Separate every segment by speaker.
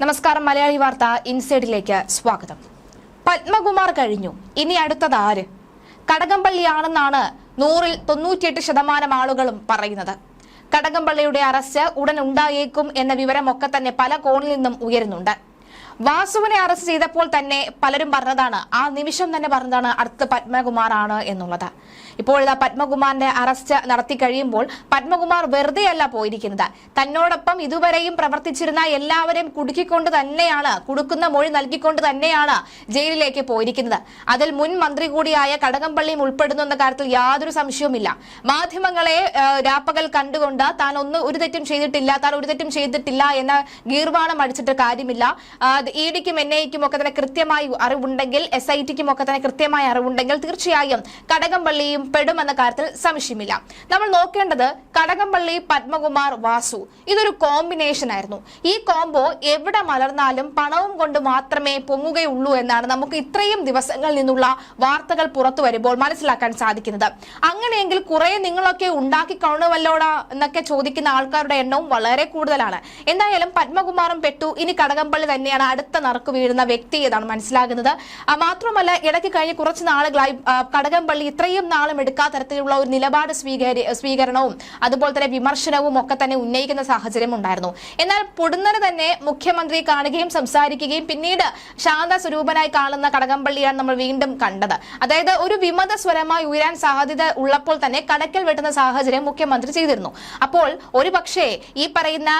Speaker 1: നമസ്കാരം മലയാളി വാർത്ത ഇൻസൈഡിലേക്ക് സ്വാഗതം. പത്മകുമാർ കഴിഞ്ഞു. ഇനി അടുത്തത് ആര്? കടകംപള്ളിയാണെന്നാണ് നൂറിൽ തൊണ്ണൂറ്റിയെട്ട് ശതമാനം ആളുകളും പറയുന്നത്. കടകംപള്ളിയുടെ അറസ്റ്റ് ഉടൻ ഉണ്ടായേക്കും എന്ന വിവരമൊക്കെ തന്നെ പല കോണിൽ നിന്നും ഉയരുന്നുണ്ട്. വാസുവിനെ അറസ്റ്റ് ചെയ്തപ്പോൾ തന്നെ പലരും പറഞ്ഞതാണ് ആ നിമിഷം തന്നെ പറഞ്ഞതാണ് അടുത്ത പത്മകുമാറാണ് എന്നുള്ളത്. ഇപ്പോഴിതാ പത്മകുമാറിന്റെ അറസ്റ്റ് നടത്തി കഴിയുമ്പോൾ പത്മകുമാർ വെറുതെയല്ല പോയിരിക്കുന്നത്. തന്നോടൊപ്പം ഇതുവരെയും പ്രവർത്തിച്ചിരുന്ന എല്ലാവരെയും കുടുക്കിക്കൊണ്ട് തന്നെയാണ് കുടുക്കുന്ന മൊഴി നൽകിക്കൊണ്ട് തന്നെയാണ് ജയിലിലേക്ക് പോയിരിക്കുന്നത്. അതിൽ മുൻ മന്ത്രി കൂടിയായ കടകംപള്ളിയും ഉൾപ്പെടുന്നു എന്ന കാര്യത്തിൽ യാതൊരു സംശയവുമില്ല. മാധ്യമങ്ങളെ രാപ്പകൽ കണ്ടുകൊണ്ട് താൻ ഒന്ന് ഒരു തെറ്റും ചെയ്തിട്ടില്ല താൻ ഒരു തെറ്റും ചെയ്തിട്ടില്ല എന്ന ഗീർവാണം അടിച്ചിട്ട് കാര്യമില്ല. ഇ ഡിക്കും എൻ ഐക്കും ഒക്കെ തന്നെ കൃത്യമായി അറിവുണ്ടെങ്കിൽ എസ് ഐ ടിക്കും ഒക്കെ തന്നെ കൃത്യമായ അറിവുണ്ടെങ്കിൽ തീർച്ചയായും കടകംപള്ളിയും പെടുമെന്ന കാര്യത്തിൽ സംശയമില്ല. നമ്മൾ നോക്കേണ്ടത് കടകംപള്ളി പത്മകുമാർ വാസു ഇതൊരു കോമ്പിനേഷൻ ആയിരുന്നു. ഈ കോംബോ എവിടെ മലർന്നാലും പണവും കൊണ്ട് മാത്രമേ പൊങ്ങുകയുള്ളൂ എന്നാണ് നമുക്ക് ഇത്രയും ദിവസങ്ങളിൽ നിന്നുള്ള വാർത്തകൾ പുറത്തു വരുമ്പോൾ മനസ്സിലാക്കാൻ സാധിക്കുന്നത്. അങ്ങനെയെങ്കിൽ കുറെ നിങ്ങളൊക്കെ ഉണ്ടാക്കി കാണുമല്ലോടാ എന്നൊക്കെ ചോദിക്കുന്ന ആൾക്കാരുടെ എണ്ണവും വളരെ കൂടുതലാണ്. എന്തായാലും പത്മകുമാറും പെട്ടു. ഇനി കടകംപള്ളി തന്നെയാണ് അടുത്ത നറുക്ക് വീഴുന്ന വ്യക്തി എന്നാണ് മനസ്സിലാകുന്നത്? മാത്രമല്ല ഇടയ്ക്ക് കഴിഞ്ഞ കുറച്ച് നാളുകളായി കടകംപള്ളി ഇത്രയും നാളും എടുക്കാത്ത തരത്തിലുള്ള ഒരു നിലപാട് സ്വീകരി സ്വീകരണവും അതുപോലെ തന്നെ വിമർശനവും ഒക്കെ തന്നെ ഉന്നയിക്കുന്ന സാഹചര്യം ഉണ്ടായിരുന്നു. എന്നാൽ പൊടുന്നനെ തന്നെ മുഖ്യമന്ത്രി കാണുകയും സംസാരിക്കുകയും പിന്നീട് ശാന്ത സ്വരൂപനായി കാണുന്ന കടകംപള്ളിയാണ് നമ്മൾ വീണ്ടും കണ്ടത്. അതായത് ഒരു വിമത സ്വരമായി ഉയരാൻ സാധ്യത ഉള്ളപ്പോൾ തന്നെ കടക്കൽ വെട്ടുന്ന സാഹചര്യം മുഖ്യമന്ത്രി ചെയ്തിരുന്നു. അപ്പോൾ ഒരു പക്ഷേ ഈ പറയുന്ന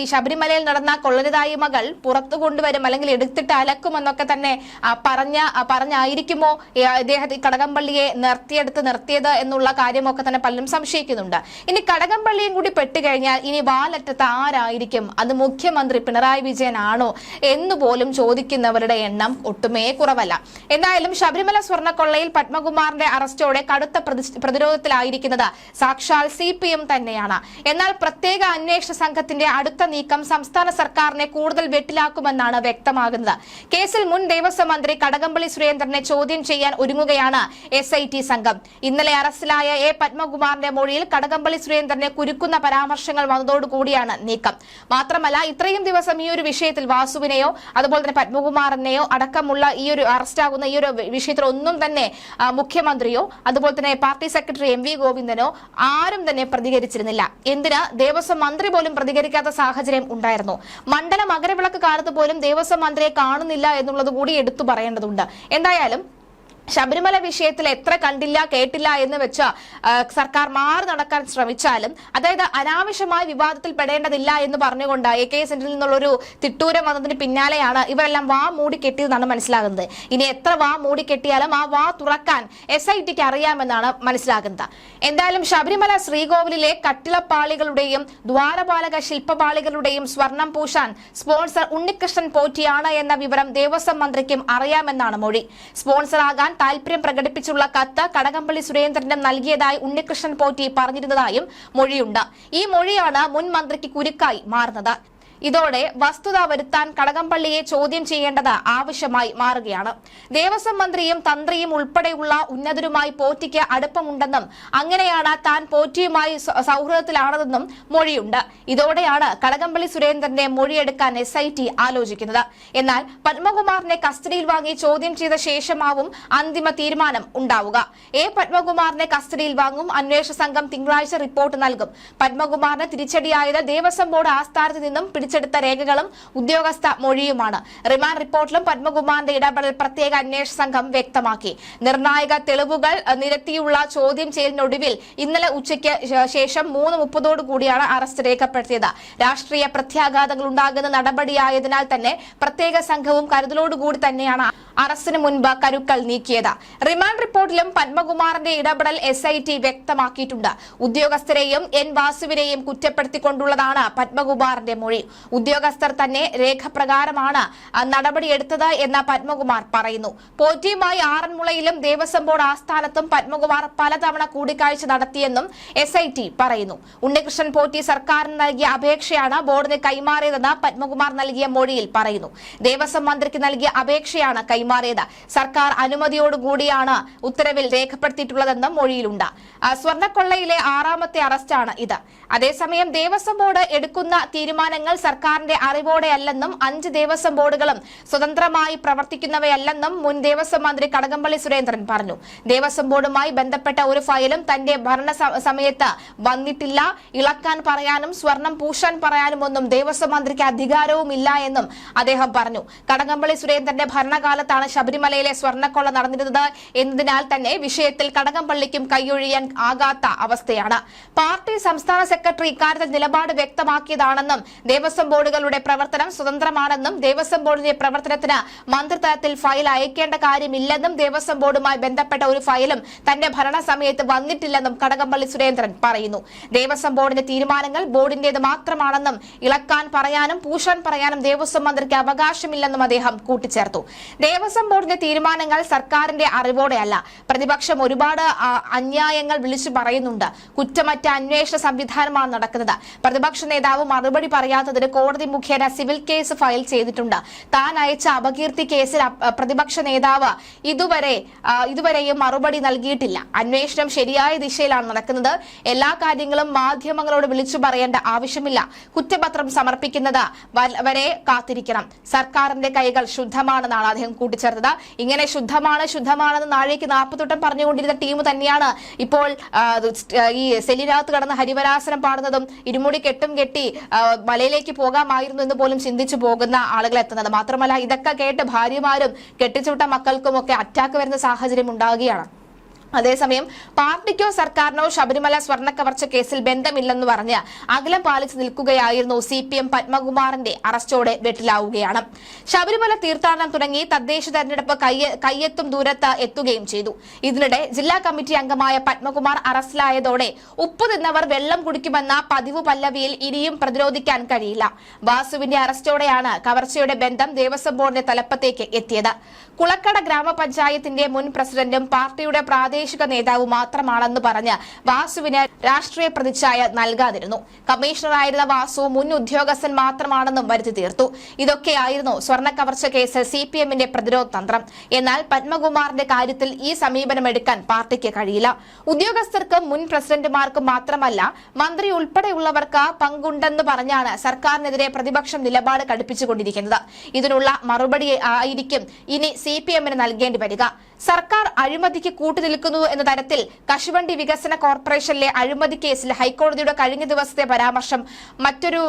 Speaker 1: ഈ ശബരിമലയിൽ നടന്ന കൊള്ളരുതായ്മകൾ പുറത്തു പുറത്തു കൊണ്ടുവരും അല്ലെങ്കിൽ എടുത്തിട്ട് അലക്കുമെന്നൊക്കെ തന്നെ പറഞ്ഞ പറഞ്ഞായിരിക്കുമോ? ഇദ്ദേഹത്തെ കടകംപള്ളിയെ നിർത്തിയെടുത്ത് നിർത്തിയത് എന്നുള്ള കാര്യമൊക്കെ തന്നെ പലരും സംശയിക്കുന്നുണ്ട്. ഇനി കടകംപള്ളിയും കൂടി പെട്ടുകഴിഞ്ഞാൽ ഇനി വാലറ്റത്ത് ആരായിരിക്കും? അത് മുഖ്യമന്ത്രി പിണറായി വിജയനാണോ എന്നുപോലും എന്ന് പോലും ചോദിക്കുന്നവരുടെ എണ്ണം ഒട്ടുമേ കുറവല്ല. എന്തായാലും ശബരിമല സ്വർണക്കൊള്ളയിൽ പത്മകുമാറിന്റെ അറസ്റ്റോടെ കടുത്ത പ്രതി- പ്രതിരോധത്തിലായിരിക്കുന്നത് സാക്ഷാൽ സി പി എം തന്നെയാണ്. എന്നാൽ പ്രത്യേക അന്വേഷണ സംഘത്തിന്റെ അടുത്ത നീക്കം സംസ്ഥാന സർക്കാരിനെ കൂടുതൽ വെട്ടിലാക്കുമെന്നാണ് വ്യക്തമാകുന്നത്. കേസിൽ മുൻ ദേവസ്വം മന്ത്രി കടകംപള്ളി സുരേന്ദ്രനെ ചോദ്യം ചെയ്യാൻ ഒരുങ്ങുകയാണ് എസ് സംഘം. ഇന്നലെ അറസ്റ്റിലായ എ പത്മകുമാറിന്റെ മൊഴിയിൽ കടകംപള്ളി സുരേന്ദ്രനെ കുരുക്കുന്ന പരാമർശങ്ങൾ വന്നതോടുകൂടിയാണ് നീക്കം. മാത്രമല്ല ഇത്രയും ദിവസം ഈ ഒരു വിഷയത്തിൽ വാസുവിനെയോ അതുപോലെ തന്നെ പത്മകുമാറിനെയോ അടക്കമുള്ള ഈ ഒരു അറസ്റ്റാകുന്ന ഈ ഒരു വിഷയത്തിൽ ഒന്നും തന്നെ മുഖ്യമന്ത്രിയോ അതുപോലെ തന്നെ പാർട്ടി സെക്രട്ടറി എം വി ഗോവിന്ദനോ ആരും തന്നെ പ്രതികരിച്ചിരുന്നില്ല. എന്തിന്? ദേവസ്വം മന്ത്രി പോലും പ്രതികരിക്കാത്ത സാഹചര്യം ഉണ്ടായിരുന്നു. മണ്ഡലം മകരവിളക്ക് കാലത്ത് പോലും ദേവസ്വം മന്ത്രിയെ കാണുന്നില്ല എന്നുള്ളത് കൂടി എടുത്തു പറയേണ്ടതുണ്ട്. എന്തായാലും ശബരിമല വിഷയത്തിൽ എത്ര കണ്ടില്ല കേട്ടില്ല എന്ന് വെച്ച സർക്കാർ മാറി നടക്കാൻ ശ്രമിച്ചാലും അതായത് അനാവശ്യമായ വിവാദത്തിൽ പെടേണ്ടതില്ല എന്ന് പറഞ്ഞുകൊണ്ട് എ കെ സെന്ററിൽ നിന്നുള്ളൊരു തിട്ടൂരം വന്നതിന് പിന്നാലെയാണ് ഇവരെല്ലാം വാ മൂടി കെട്ടിയതെന്നാണ് മനസ്സിലാകുന്നത്. ഇനി എത്ര വാ മൂടി കെട്ടിയാലും ആ വാ തുറക്കാൻ എസ് ഐ ടിക്ക് അറിയാമെന്നാണ് മനസ്സിലാകുന്നത്. എന്തായാലും ശബരിമല ശ്രീകോവിലിലെ കട്ടിളപ്പാളികളുടെയും ദ്വാരപാലക ശില്പപാളികളുടെയും സ്വർണം പൂശാൻ സ്പോൺസർ ഉണ്ണികൃഷ്ണൻ പോറ്റിയാണ് എന്ന വിവരം ദേവസ്വം മന്ത്രിക്കും അറിയാമെന്നാണ് മൊഴി. സ്പോൺസറാകാൻ താൽപര്യം പ്രകടിപ്പിച്ചുള്ള കത്ത് കടകംപള്ളി സുരേന്ദ്രനും നൽകിയതായി ഉണ്ണികൃഷ്ണൻ പോറ്റി പറഞ്ഞിരുന്നതായും മൊഴിയുണ്ട്. ഈ മൊഴിയാണ് മുൻ മന്ത്രിക്ക് കുരുക്കായി മാറുന്നത്. ഇതോടെ വസ്തുത വരുത്താൻ കടകംപള്ളിയെ ചോദ്യം ചെയ്യേണ്ടത് ആവശ്യമായി മാറുകയാണ്. ദേവസ്വം മന്ത്രിയും തന്ത്രിയും ഉൾപ്പെടെയുള്ള ഉന്നതരുമായി പോറ്റിക്ക് അടുപ്പമുണ്ടെന്നും അങ്ങനെയാണ് താൻ പോറ്റിയുമായി സൌഹൃദത്തിലാണതെന്നും മൊഴിയുണ്ട്. ഇതോടെയാണ് കടകംപള്ളി സുരേന്ദ്രന്റെ മൊഴിയെടുക്കാൻ എസ് ഐ ടി ആലോചിക്കുന്നത്. എന്നാൽ പത്മകുമാറിനെ കസ്റ്റഡിയിൽ വാങ്ങി ചോദ്യം ചെയ്ത ശേഷമാവും അന്തിമ തീരുമാനം ഉണ്ടാവുക. എ പത്മകുമാറിനെ കസ്റ്റഡിയിൽ വാങ്ങും അന്വേഷണ സംഘം തിങ്കളാഴ്ച റിപ്പോർട്ട് നൽകും. പത്മകുമാറിന് തിരിച്ചടിയായത് ദേവസ്വം ബോർഡ് ആസ്ഥാനത്ത് നിന്നും പിടിച്ചെടുത്ത രേഖകളും ഉദ്യോഗസ്ഥ മൊഴിയുമാണ്. റിമാൻഡ് റിപ്പോർട്ടിലും പത്മകുമാറിന്റെ ഇടപെടൽ പ്രത്യേക അന്വേഷണ സംഘം വ്യക്തമാക്കി. നിർണായക തെളിവുകൾ നിരത്തിയുള്ള ചോദ്യം ചെയ്യലിനൊടുവിൽ ഇന്നലെ ഉച്ചയ്ക്ക് ശേഷം മൂന്ന് മുപ്പതോടു കൂടിയാണ് അറസ്റ്റ് രേഖപ്പെടുത്തിയത്. രാഷ്ട്രീയ പ്രത്യാഘാതങ്ങൾ ഉണ്ടാകുന്ന നടപടിയായതിനാൽ തന്നെ പ്രത്യേക സംഘവും കരുതലോടുകൂടി തന്നെയാണ് അറസ്റ്റിന് മുൻപ് കരുക്കൾ നീക്കിയത്. റിമാൻഡ് റിപ്പോർട്ടിലും പത്മകുമാറിന്റെ ഇടപെടൽ എസ് ഐ ടി വ്യക്തമാക്കിയിട്ടുണ്ട്. ഉദ്യോഗസ്ഥരെയും എൻ വാസുവിനെയും കുറ്റപ്പെടുത്തിക്കൊണ്ടുള്ളതാണ് പത്മകുമാറിന്റെ മൊഴി. ഉദ്യോഗസ്ഥർ തന്നെ രേഖപ്രകാരമാണ് നടപടിയെടുത്തത് എന്ന് പത്മകുമാർ പറയുന്നു. പോറ്റിയുമായി ആറന്മുളയിലും ദേവസ്വം ബോർഡ് ആസ്ഥാനത്തും പത്മകുമാർ പലതവണ കൂടിക്കാഴ്ച നടത്തിയെന്നും എസ് പറയുന്നു. ഉണ്ണികൃഷ്ണൻ പോറ്റി സർക്കാരിന് നൽകിയ അപേക്ഷയാണ് ബോർഡിന് കൈമാറിയതെന്ന് പത്മകുമാർ നൽകിയ മൊഴിയിൽ പറയുന്നു. ദേവസ്വം മന്ത്രിക്ക് നൽകിയ അപേക്ഷയാണ് കൈമാറിയത്. സർക്കാർ അനുമതിയോടുകൂടിയാണ് ഉത്തരവിൽ രേഖപ്പെടുത്തിയിട്ടുള്ളതെന്നും മൊഴിയിലുണ്ട്. സ്വർണക്കൊള്ളയിലെ ആറാമത്തെ അറസ്റ്റാണ് ഇത്. അതേസമയം ദേവസ്വം ബോർഡ് എടുക്കുന്ന തീരുമാനങ്ങൾ സർക്കാരിന്റെ അറിവോടെയല്ലെന്നും അഞ്ച് ദേവസ്വം ബോർഡുകളും സ്വതന്ത്രമായി പ്രവർത്തിക്കുന്നവയല്ലെന്നും മുൻ ദേവസ്വം മന്ത്രി കടകംപള്ളി സുരേന്ദ്രൻ പറഞ്ഞു. ദേവസ്വം ബോർഡുമായി ബന്ധപ്പെട്ട ഒരു ഫയലും തന്റെ ഭരണ സമയത്ത് വന്നിട്ടില്ല. ഇളക്കാൻ പറയാനും സ്വർണം പൂശാൻ പറയാനും ഒന്നും ദേവസ്വം മന്ത്രിക്ക് അധികാരവും ഇല്ല എന്നും അദ്ദേഹം പറഞ്ഞു. കടകംപള്ളി സുരേന്ദ്രന്റെ ഭരണകാലത്താണ് ശബരിമലയിലെ സ്വർണക്കൊള്ള നടന്നിരുന്നത് എന്നതിനാൽ തന്നെ വിഷയത്തിൽ കടകംപള്ളിക്കും കൈയൊഴിയാൻ ആകാത്ത അവസ്ഥയാണ്. പാർട്ടി സംസ്ഥാന സെക്രട്ടറി ഇക്കാര്യത്തിൽ നിലപാട് വ്യക്തമാക്കിയതാണെന്നും ദേവസ്വം ബോർഡുകളുടെ പ്രവർത്തനം സ്വതന്ത്രമാണെന്നും ദേവസ്വം ബോർഡിന്റെ പ്രവർത്തനത്തിന് മന്ത്രിതലത്തിൽ ഫയൽ അയക്കേണ്ട കാര്യമില്ലെന്നും ദേവസ്വം ബോർഡുമായി ബന്ധപ്പെട്ട ഒരു ഫയലും തന്റെ ഭരണസമയത്ത് വന്നിട്ടില്ലെന്നും കടകംപള്ളി സുരേന്ദ്രൻ പറയുന്നു. ദേവസ്വം ബോർഡിന്റെ തീരുമാനങ്ങൾ ബോർഡിന്റേത് മാത്രമാണെന്നും ഇളക്കാൻ പറയാനും പൂശാൻ പറയാനും ദേവസ്വം മന്ത്രിക്ക് അവകാശമില്ലെന്നും അദ്ദേഹം കൂട്ടിച്ചേർത്തു. ദേവസ്വം ബോർഡിന്റെ തീരുമാനങ്ങൾ സർക്കാരിന്റെ അറിവോടെയല്ല പ്രതിപക്ഷം ഒരുപാട് അന്യായങ്ങൾ വിളിച്ചു പറയുന്നുണ്ട്. കുറ്റമറ്റ അന്വേഷണ സംവിധാനമാണ് നടക്കുന്നത്. പ്രതിപക്ഷ നേതാവ് മറുപടി പറയാത്തതിന് കോടതി മുഖേന സിവിൽ കേസ് ഫയൽ ചെയ്തിട്ടുണ്ട്. താൻ അയച്ച അപകീർത്തി കേസിൽ പ്രതിപക്ഷ നേതാവ് ഇതുവരെ ഇതുവരെയും മറുപടി നൽകിയിട്ടില്ല. അന്വേഷണം ശരിയായ ദിശയിലാണ് നടക്കുന്നത്. എല്ലാ കാര്യങ്ങളും മാധ്യമങ്ങളോട് വിളിച്ചു പറയേണ്ട ആവശ്യമില്ല. കുറ്റപത്രം സമർപ്പിക്കുന്നത് വരെ കാത്തിരിക്കണം. സർക്കാരിന്റെ കൈകൾ ശുദ്ധമാണെന്നാണ് അദ്ദേഹം കൂട്ടിച്ചേർത്തത്. ഇങ്ങനെ ശുദ്ധമാണ് ശുദ്ധമാണെന്ന് നാഴേക്ക് നാൽപ്പത്തൊട്ടം പറഞ്ഞുകൊണ്ടിരുന്ന ടീം തന്നെയാണ് ഇപ്പോൾ ഈ സെല്ലിനകത്ത് കടന്ന് ഹരിവരാസനം പാടുന്നതും ഇരുമുടി കെട്ടും കെട്ടി മലയിലേക്ക് പോകാമായിരുന്നു എന്ന് പോലും ചിന്തിച്ചു പോകുന്ന ആളുകൾ എത്തുന്നത്. മാത്രമല്ല ഇതൊക്കെ കേട്ട് ഭാര്യമാരും കെട്ടിച്ചുവിട്ട മക്കൾക്കും ഒക്കെ അറ്റാക്ക് വരുന്ന സാഹചര്യം ഉണ്ടാകുകയാണ് അതേസമയം പാർട്ടിക്കോ സർക്കാരിനോ ശബരിമല സ്വർണ കവർച്ച കേസിൽ ബന്ധമില്ലെന്ന് പറഞ്ഞ് അകലം പാലിച്ചു നിൽക്കുകയായിരുന്നു സി പി എം പത്മകുമാറിന്റെ അറസ്റ്റോടെ വെട്ടിലാവുകയാണ്. ശബരിമല തീർത്ഥാടനം തുടങ്ങി തദ്ദേശ തെരഞ്ഞെടുപ്പ് കയ്യ- കയ്യെത്തും ദൂരത്ത് എത്തുകയും ചെയ്തു. ഇതിനിടെ ജില്ലാ കമ്മിറ്റി അംഗമായ പത്മകുമാർ അറസ്റ്റിലായതോടെ ഉപ്പ് തിന്നവർ വെള്ളം കുടിക്കുമെന്ന പതിവ് പല്ലവിയിൽ ഇനിയും പ്രതിരോധിക്കാൻ കഴിയില്ല. വാസുവിന്റെ അറസ്റ്റോടെയാണ് കവർച്ചയുടെ ബന്ധം ദേവസ്വം ബോർഡിന്റെ തലപ്പത്തേക്ക് എത്തിയത്. കുളക്കട ഗ്രാമപഞ്ചായത്തിന്റെ മുൻ പ്രസിഡന്റും പാർട്ടിയുടെ പ്രാദേശിക നേതാവ് മാത്രമാണെന്ന് പറഞ്ഞ് വാസുവിന് രാഷ്ട്രീയ പ്രതിച്ഛായ നൽകാതിരുന്നു. കമ്മീഷണറായിരുന്ന വാസു മുൻ ഉദ്യോഗസ്ഥൻ മാത്രമാണെന്നും വരുത്തി തീർത്തു. ഇതൊക്കെയായിരുന്നു സ്വർണ കവർച്ച കേസിൽ സി പി എമ്മിന്റെ പ്രതിരോധ തന്ത്രം. എന്നാൽ പത്മകുമാറിന്റെ കാര്യത്തിൽ ഈ സമീപനമെടുക്കാൻ പാർട്ടിക്ക് കഴിയില്ല. ഉദ്യോഗസ്ഥർക്കും മുൻ പ്രസിഡന്റുമാർക്കും മാത്രമല്ല മന്ത്രി ഉൾപ്പെടെയുള്ളവർക്ക് പങ്കുണ്ടെന്ന് പറഞ്ഞാണ് സർക്കാരിനെതിരെ പ്രതിപക്ഷം നിലപാട് കടുപ്പിച്ചുകൊണ്ടിരിക്കുന്നത്. ഇതിനുള്ള മറുപടി ആയിരിക്കും ഇനി സി പി എമ്മിന് നൽകേണ്ടി വരിക. സർക്കാർ അഴിമതിക്ക് കൂട്ടുനിൽക്കുന്നു എന്ന തരത്തിൽ കശുവണ്ടി വികസന കോർപ്പറേഷനിലെ അഴിമതി കേസിൽ ഹൈക്കോടതിയുടെ കഴിഞ്ഞ ദിവസത്തെ പരാമർശം മറ്റൊരു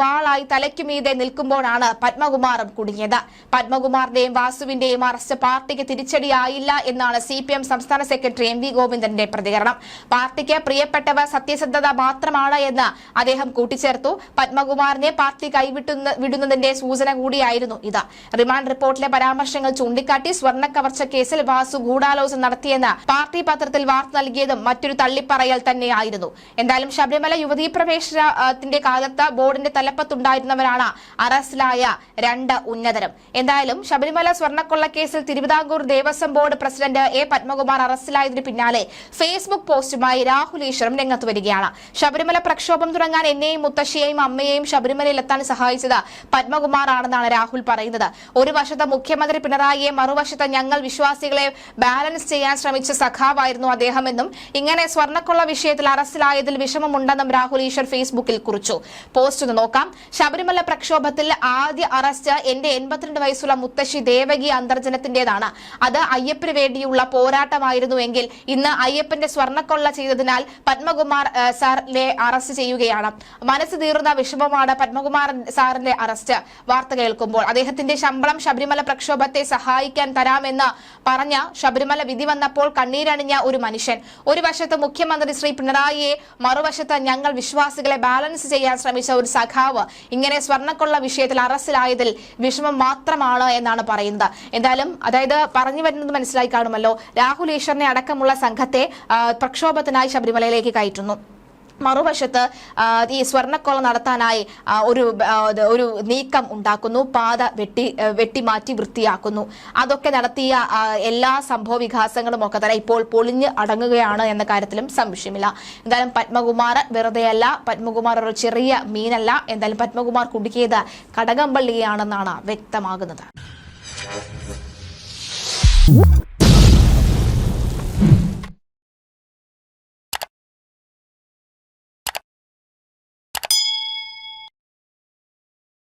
Speaker 1: വാളായി തലയ്ക്കുമീതെ നിൽക്കുമ്പോഴാണ് പത്മകുമാറും കുടുങ്ങിയത്. പത്മകുമാറിന്റെയും വാസുവിന്റെയും അറസ്റ്റ് പാർട്ടിക്ക് തിരിച്ചടിയായില്ല എന്നാണ് സി സംസ്ഥാന സെക്രട്ടറി എം വി ഗോവിന്ദന്റെ പ്രതികരണം. പാർട്ടിക്ക് പ്രിയപ്പെട്ടവ സത്യസന്ധത മാത്രമാണ് എന്ന് അദ്ദേഹം കൂട്ടിച്ചേർത്തു. പത്മകുമാറിനെ പാർട്ടി കൈവിട്ടുന്ന വിടുന്നതിന്റെ സൂചന കൂടിയായിരുന്നു ഇത്. റിമാൻഡ് റിപ്പോർട്ടിലെ പരാമർശങ്ങൾ ചൂണ്ടിക്കാട്ടി സ്വർണ കവർച്ച കേസിൽ വാസു ഗൂഢാലോചന നടത്തിയെന്ന് പാർട്ടി പത്രത്തിൽ വാർത്ത നൽകിയതും മറ്റൊരു തള്ളിപ്പറയൽ തന്നെയായിരുന്നു. എന്തായാലും ശബരിമല യുവതീ പ്രവേശനത്തിന്റെ കാലത്ത് ബോർഡിന്റെ തലപ്പത്തുണ്ടായിരുന്നവരാണ് അറസ്റ്റിലായ രണ്ട് ഉന്നതരും. എന്തായാലും ശബരിമല സ്വർണക്കൊള്ള കേസിൽ Thiruvithamkoor Devaswom board president A Padmakumar അറസ്റ്റിലായതിനു പിന്നാലെ ഫേസ്ബുക്ക് പോസ്റ്റുമായി രാഹുൽ ഈശ്വറും രംഗത്ത് വരികയാണ്. ശബരിമല പ്രക്ഷോഭം തുടങ്ങാൻ എന്നെയും മുത്തശ്ശിയെയും അമ്മയെയും ശബരിമലയിൽ എത്താൻ സഹായിച്ചത് പത്മകുമാർ ആണെന്നാണ് രാഹുൽ പറയുന്നത്. ഒരു വശത്ത് മുഖ്യമന്ത്രി പിണറായിയെ മറുവശത്ത് ഞങ്ങൾ വിശ്വാസികളെ ബാലൻസ് ചെയ്യാൻ ശ്രമിച്ച സഖാവായിരുന്നു അദ്ദേഹമെന്നും ഇങ്ങനെ സ്വർണക്കൊള്ള വിഷയത്തിൽ അറസ്റ്റിലായതിൽ വിഷമമുണ്ടെന്നും രാഹുൽ ഈശ്വർ ഫേസ്ബുക്കിൽ കുറിച്ചു. പോസ്റ്റ് നോക്കാം. ശബരിമല പ്രക്ഷോഭത്തിൽ ആദ്യ അറസ്റ്റ് എന്റെ എൺപത്തിരണ്ട് വയസ്സുള്ള മുത്തശ്ശി ദേവകി അന്തർജനത്തിന്റേതാണ് അത് അയ്യപ്പന് വേണ്ടിയുള്ള പോരാട്ടമായിരുന്നുവെങ്കിൽ ഇന്ന് അയ്യപ്പന്റെ സ്വർണക്കൊള്ള ചെയ്തതിനാൽ പത്മകുമാർ സാറിനെ അറസ്റ്റ് ചെയ്യുകയാണ്. മനസ്സ് തീർന്ന വിഷമമാണ് പത്മകുമാർ സാറിന്റെ അറസ്റ്റ്. വാർത്ത കേൾക്കുമ്പോൾ അദ്ദേഹത്തിന്റെ ശമ്പളം ശബരിമല പ്രക്ഷോഭത്തെ സഹായിക്കാൻ തരാമെന്ന് പറഞ്ഞ ശബരിമല വിധി വന്നപ്പോൾ കണ്ണീരണിഞ്ഞ ഒരു മനുഷ്യൻ. ഒരു വശത്ത് മുഖ്യമന്ത്രി ശ്രീ പിണറായിയെ മറുവശത്ത് ഞങ്ങൾ വിശ്വാസികളെ ബാലൻസ് ചെയ്യാൻ ശ്രമിച്ച ഒരു സഖാവ്. ഇങ്ങനെ സ്വർണക്കൊള്ള വിഷയത്തിൽ അറസ്റ്റിലായതിൽ വിഷമം മാത്രമാണ് എന്നാണ് പറയുന്നത്. എന്തായാലും അതായത് പറഞ്ഞു വരുന്നത് മനസ്സിലായി കാണുമല്ലോ. രാഹുൽ ഈശ്വറിനെ അടക്കമുള്ള സംഘത്തെ പ്രക്ഷോഭത്തിനായി ശബരിമലയിലേക്ക് കയറ്റുന്നു. മറുവശത്ത് ഈ സ്വർണക്കൊള്ള നടത്താനായി ഒരു ഒരു നീക്കം ഉണ്ടാക്കുന്നു. പാത വെട്ടി വെട്ടിമാറ്റി വൃത്തിയാക്കുന്നു. അതൊക്കെ നടത്തിയ എല്ലാ സംഭവ വികാസങ്ങളും ഒക്കെ തന്നെ ഇപ്പോൾ പൊളിഞ്ഞ് അടങ്ങുകയാണ് എന്ന കാര്യത്തിലും സംശയമില്ല. എന്തായാലും പത്മകുമാർ വെറുതെയല്ല പത്മകുമാർ ഒരു ചെറിയ മീനല്ല. എന്തായാലും പത്മകുമാർ കുടുക്കിയത് കടകംപള്ളിയാണെന്നാണ് വ്യക്തമാകുന്നത്.